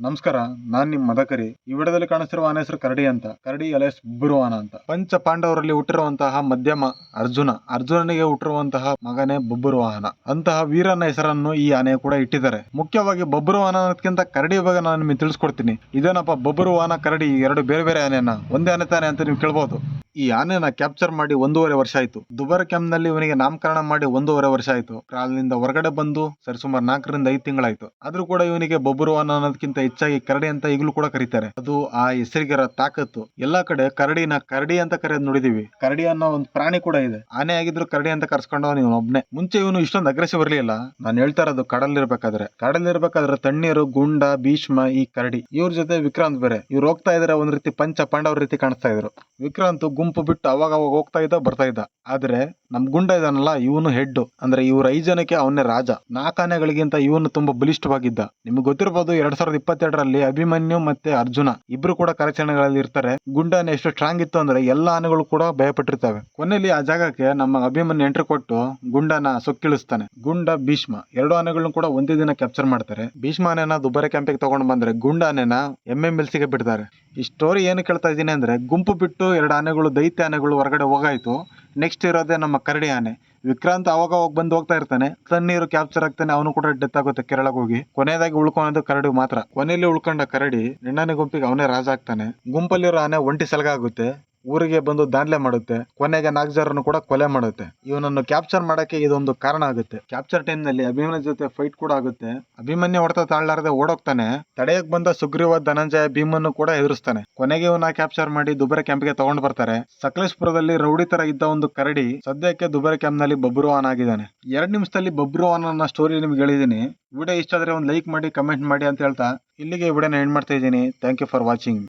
ನಮಸ್ಕಾರ, ನಾನ್ ನಿಮ್ ಮದಕರಿ. ಈ ವಿಡಿಯೋದಲ್ಲಿ ಕಾಣಿಸ್ತಿರುವ ಆನೆ ಹೆಸರು ಕರಡಿ ಅಂತ. ಕರಡಿ ಅಲೆಸ್ ಬುರುವಾನ ಅಂತ. ಪಂಚ ಪಾಂಡವರಲ್ಲಿ ಹುಟ್ಟಿರುವಂತಹ ಮಧ್ಯಮ ಅರ್ಜುನ. ಅರ್ಜುನನಿಗೆ ಹುಟ್ಟಿರುವಂತಹ ಮಗನೇ ಬೊಬ್ಬರುವಾಹನ ಅಂತಹ ವೀರನ ಹೆಸರನ್ನು ಈ ಆನೆ ಕೂಡ ಇಟ್ಟಿದ್ದಾರೆ. ಮುಖ್ಯವಾಗಿ ಬೊಬ್ಬರುವಾಹನ ಅನ್ನೋದಕ್ಕಿಂತ ಕರಡಿ ಬಗ್ಗೆ ನಾನು ನಿಮಗೆ ತಿಳಿಸ್ಕೊಡ್ತೀನಿ. ಇದೇನಪ್ಪ ಬೊಬ್ಬರುವಾಹನ ಕರಡಿ? ಎರಡು ಬೇರೆ ಬೇರೆ ಆನೆಯನ್ನ. ಒಂದೇ ಆನೆ ತಾನೆ ಅಂತ ನೀವು ಕೇಳ್ಬೋದು. ಈ ಆನೆನ ಕ್ಯಾಪ್ಚರ್ ಮಾಡಿ ಒಂದೂವರೆ ವರ್ಷ ಆಯ್ತು. ದುಬಾರ ಕ್ಯಾಂಪ್ನಲ್ಲಿ ಇವನಿಗೆ ನಾಮಕರಣ ಮಾಡಿ ಒಂದೂವರೆ ವರ್ಷ ಆಯ್ತು. ಕ್ರಾಲ್ನಿಂದ ಹೊರಗಡೆ ಬಂದು ಸರಿ ಸುಮಾರು ನಾಲ್ಕರಿಂದ ಐದು ತಿಂಗಳಾಯ್ತು. ಆದ್ರೂ ಕೂಡ ಇವನಿಗೆ ಬೊಬ್ಬರುವಾನ ಅನ್ನೋದಕ್ಕಿಂತ ಹೆಚ್ಚಾಗಿ ಕರಡಿ ಅಂತ ಈಗಲೂ ಕೂಡ ಕರೀತಾರೆ. ಅದು ಆ ಹೆಸರಿಗಿರ ತಾಕತ್ತು. ಎಲ್ಲಾ ಕಡೆ ಕರಡಿನ ಕರಡಿ ಅಂತ ಕರೆಯೋದು ನೋಡಿದೀವಿ. ಕರಡಿ ಅನ್ನೋ ಒಂದು ಪ್ರಾಣಿ ಕೂಡ ಇದೆ. ಆನೆ ಆಗಿದ್ರು ಕರಡಿ ಅಂತ ಕರ್ಸ್ಕೊಂಡವ ನೀವು ಒಬ್ನೇ. ಮುಂಚೆ ಇವನು ಇಷ್ಟೊಂದು ಅಗ್ರೆಸಿವ್ ಇರಲಿಲ್ಲ. ನಾನು ಹೇಳ್ತಾ ಇರೋದು ಕಡಲಿರ್ಬೇಕಾದ್ರೆ ಕಡಲಿರ್ಬೇಕಾದ್ರೆ ತಣ್ಣೀರು, ಗುಂಡ, ಭೀಷ್ಮ, ಈ ಕರಡಿ. ಇವ್ರ ಜೊತೆ ವಿಕ್ರಾಂತ್ ಬೇರೆ. ಇವ್ರು ಹೋಗ್ತಾ ಇದ್ರೆ ಒಂದ್ ರೀತಿ ಪಂಚ ಪಾಂಡವ್ರ ರೀತಿ ಕಾಣಿಸ್ತಾ ಇದ್ರು. ವಿಕ್ರಾಂತ್ ಗುಂಪು ಬಿಟ್ಟು ಅವಾಗ ಅವಾಗ ಹೋಗ್ತಾ ಇದ್ದ, ಬರ್ತಾ ಇದ್ದ. ಆದ್ರೆ ನಮ್ ಗುಂಡ ಇದಾನಲ್ಲ, ಇವನು ಹೆಡ್ ಅಂದ್ರೆ ಇವ್ರ ಐದ್ ಜನಕ್ಕೆ ಅವನೇ ರಾಜ. ನಾಲ್ಕು ಆನೆಗಳಿಗಿಂತ ಇವನು ತುಂಬಾ ಬಲಿಷ್ಠವಾಗಿದ್ದ. ನಿಮ್ಗೆ ಗೊತ್ತಿರಬಹುದು ಎರಡ್ ಸಾವಿರದ ಇಪ್ಪತ್ತೆರಡರಲ್ಲಿ ಅಭಿಮನ್ಯು ಮತ್ತೆ ಅರ್ಜುನ ಇಬ್ರು ಕೂಡ ಕಾರ್ಯಾಚರಣೆಗಳಲ್ಲಿ ಇರ್ತಾರೆ. ಗುಂಡಾನೆ ಎಷ್ಟು ಸ್ಟ್ರಾಂಗ್ ಇತ್ತು ಅಂದ್ರೆ ಎಲ್ಲಾ ಆನೆಗಳು ಕೂಡ ಭಯಪಟ್ಟಿರ್ತವೆ. ಕೊನೆಯಲ್ಲಿ ಆ ಜಾಗಕ್ಕೆ ನಮ್ಮ ಅಭಿಮನ್ಯು ಎಂಟ್ರಿ ಕೊಟ್ಟು ಗುಂಡನ ಸೊಕ್ಕಿಳಿಸ್ತಾನೆ. ಗುಂಡ ಭೀಷ್ಮ. ಎರಡು ಆನೆಗಳನ್ನ ಕೂಡ ಒಂದೇ ದಿನ ಕ್ಯಾಪ್ಚರ್ ಮಾಡ್ತಾರೆ. ಭೀಷ್ಮ ಆನೆನ ದುಬಾರೆ ಕ್ಯಾಂಪಿಗೆ ತಗೊಂಡು ಬಂದ್ರೆ ಗುಂಡ ಆನೆನ ಎಂ ಎಂ ಎಲ್ ಸಿಗೆ ಬಿಡ್ತಾರೆ. ಈ ಸ್ಟೋರಿ ಏನು ಕೇಳ್ತಾ ಇದ್ದೀನಿ ಅಂದರೆ ಗುಂಪು ಬಿಟ್ಟು ಎರಡು ಆನೆಗಳು, ದೈತ್ಯ ಆನೆಗಳು ಹೊರಗಡೆ ಹೋಗಾಯಿತು. ನೆಕ್ಸ್ಟ್ ಇರೋದೇ ನಮ್ಮ ಕರಡಿ ಆನೆ. ವಿಕ್ರಾಂತ್ ಅವಾಗ ಹೋಗಿ ಬಂದು ಹೋಗ್ತಾ ಇರ್ತಾನೆ. ತಣ್ಣೀರು ಕ್ಯಾಪ್ಚರ್ ಆಗ್ತಾನೆ. ಅವನು ಕೂಡ ಡೆತ್ ಆಗುತ್ತೆ ಕೇರಳಕ್ಕೆ ಹೋಗಿ. ಕೊನೆಯದಾಗಿ ಉಳ್ಕೊಳೋದು ಕರಡಿ ಮಾತ್ರ. ಕೊನೆಯಲ್ಲಿ ಉಳ್ಕೊಂಡ ಕರಡಿ ನಿನ್ನಾನೆ ಗುಂಪಿಗೆ ಅವನೇ ರಾಜ ಆಗ್ತಾನೆ. ಗುಂಪಲ್ಲಿರೋ ಆನೆ ಒಂಟಿ ಸಲಗ ಆಗುತ್ತೆ. ಊರಿಗೆ ಬಂದು ದಾಂಧಲೆ ಮಾಡುತ್ತೆ, ಕೊನೆಗೆ ನಾಲ್ಕು ಕೂಡ ಕೊಲೆ ಮಾಡುತ್ತೆ. ಇವನನ್ನು ಕ್ಯಾಪ್ಚರ್ ಮಾಡಕ್ಕೆ ಇದೊಂದು ಕಾರಣ ಆಗುತ್ತೆ. ಕ್ಯಾಪ್ಚರ್ ಟೈಮ್ನಲ್ಲಿ ಅಭಿಮಾನಿ ಜೊತೆ ಫೈಟ್ ಕೂಡ ಆಗುತ್ತೆ. ಅಭಿಮನ್ಯ ಹೊಡೆತ ತಾಳ್ಲಾರದೆ ಓಡೋಗ್ತಾನೆ. ತಡೆಯಕ್ ಬಂದ ಸುಗ್ರೀವ ಧನಂಜಯ ಭೀಮನ್ನು ಕೂಡ ಎದುರಿಸ್ತಾನೆ. ಕೊನೆಗೆ ಇವನ ಕ್ಯಾಪ್ಚರ್ ಮಾಡಿ ದುಬಾರೆ ಕ್ಯಾಂಪ್ಗೆ ತಗೊಂಡ್ ಬರ್ತಾರೆ. ಸಕಲೇಶ್ಪುರದಲ್ಲಿ ರೌಡಿ ತರ ಇದ್ದ ಒಂದು ಕರಡಿ ಸದ್ಯಕ್ಕೆ ದುಬಾರೆ ಕ್ಯಾಂಪ್ನಲ್ಲಿ ಬಬ್ರುವಾನ್ ಆಗಿದ್ದಾನೆ. ಎರಡ್ ನಿಮಿಷದಲ್ಲಿ ಬಬ್ರುವಾನ್ ಅನ್ನೋ ಸ್ಟೋರಿ ನಿಮ್ಗೆ ಹೇಳಿದೀನಿ ವಿಡಿಯೋ ಇಷ್ಟ ಆದ್ರೆ ಒಂದು ಲೈಕ್ ಮಾಡಿ ಕಮೆಂಟ್ ಮಾಡಿ ಅಂತ ಹೇಳ್ತಾ ಇಲ್ಲಿಗೆ ವಿಡಿಯೋನ ಎಂಡ್ ಮಾಡ್ತಾ ಇದ್ದೀನಿ. Thank you for watching